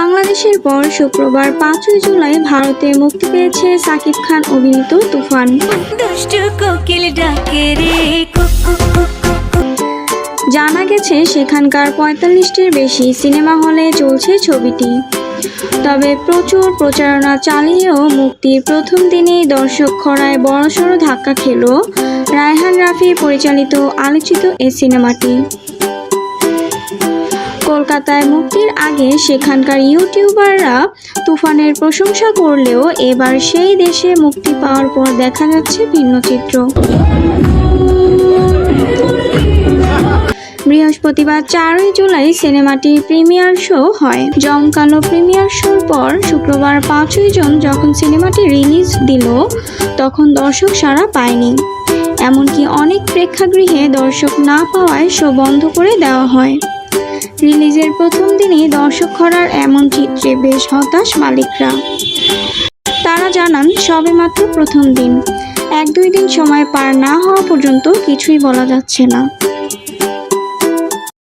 বাংলাদেশের পর শুক্রবার পাঁচই জুলাই ভারতে মুক্তি পেয়েছে সাকিব খান অভিনীত তুফান। জানা গেছে সেখানকার পঁয়তাল্লিশটির বেশি সিনেমা হলে চলছে ছবিটি। তবে প্রচুর প্রচারণা চালিয়েও মুক্তির প্রথম দিনেই দর্শক খরায় বড়সড় ধাক্কা খেল রায়হান রাফি পরিচালিত আলোচিত এই সিনেমাটি। কলকাতায় মুক্তির আগে সেখানকার ইউটিউবাররা তুফানের প্রশংসা করলেও এবার সেই দেশে মুক্তি পাওয়ার পর দেখা যাচ্ছে ভিন্ন চিত্র। বৃহস্পতিবার চারই জুলাই সিনেমাটির প্রিমিয়ার শো হয়। জমকালো প্রিমিয়ার শোর পর শুক্রবার পাঁচই জুন যখন সিনেমাটি রিলিজ দিল, তখন দর্শক সাড়া পায়নি। এমনকি অনেক প্রেক্ষাগৃহে দর্শক না পাওয়ায় শো বন্ধ করে দেওয়া হয়। রিলিজের প্রথম দিনই দর্শক খরার এমন চিত্রে বেশ হতাশ মালিকরা। তারা জানান সবেমাত্র প্রথম দিন। এক দুই দিন সময় পার না হওয়া পর্যন্ত কিছুই বলা যাচ্ছে না।